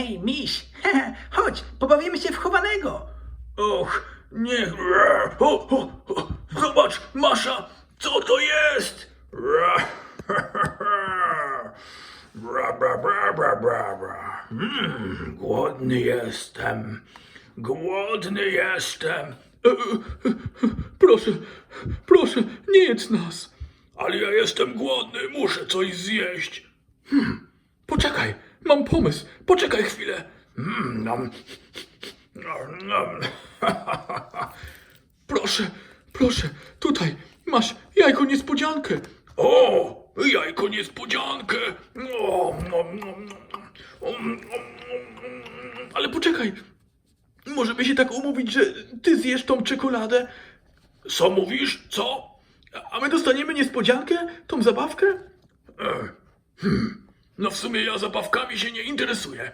Hej, miś, chodź, pobawimy się w chowanego. Och, nie. O, o, o, zobacz, Masza, co to jest? Bra, bra, bra, bra, bra, bra. Mm, głodny jestem. Głodny jestem. E, e, e, Proszę, proszę, nie jedz nas. Ale ja jestem głodny, muszę coś zjeść. Hmm, poczekaj, mam pomysł. Poczekaj chwilę. Mm, nam, nam. Proszę, proszę, tutaj masz jajko niespodziankę. O, jajko niespodziankę. Ale poczekaj, możemy się tak umówić, że ty zjesz tą czekoladę. Co mówisz? Co? A my dostaniemy niespodziankę? Tą zabawkę? E, hmm. No w sumie ja zabawkami się nie interesuję.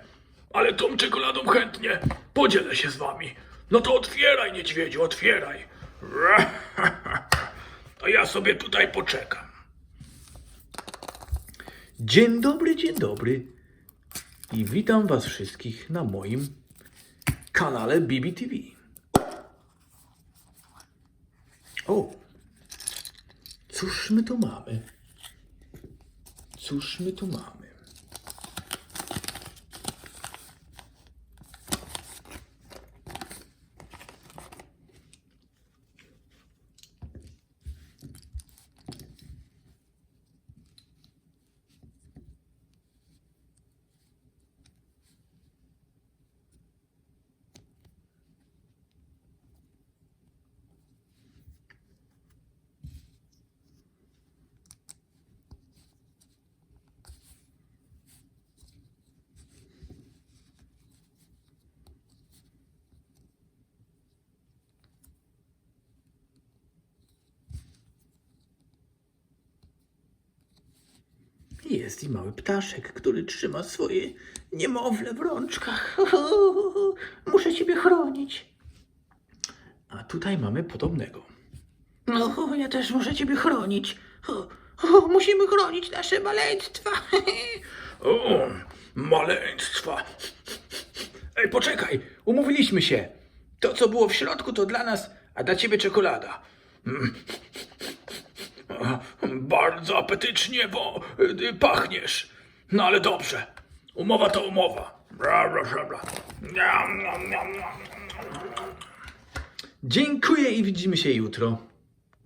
Ale tą czekoladą chętnie podzielę się z wami. No to otwieraj, niedźwiedziu, otwieraj. A ja sobie tutaj poczekam. Dzień dobry, dzień dobry. I witam was wszystkich na moim kanale BBTV. O, cóż my tu mamy? Cóż my tu mamy? Jest i mały ptaszek, który trzyma swoje niemowlę w rączkach. Muszę ciebie chronić. A tutaj mamy podobnego. No, ja też muszę ciebie chronić. Musimy chronić nasze maleństwa. O, maleństwa. Ej, poczekaj, umówiliśmy się. To, co było w środku, to dla nas, a dla ciebie czekolada. Bardzo apetycznie, bo y, pachniesz. No ale dobrze. Umowa to umowa. Dziękuję i widzimy się jutro.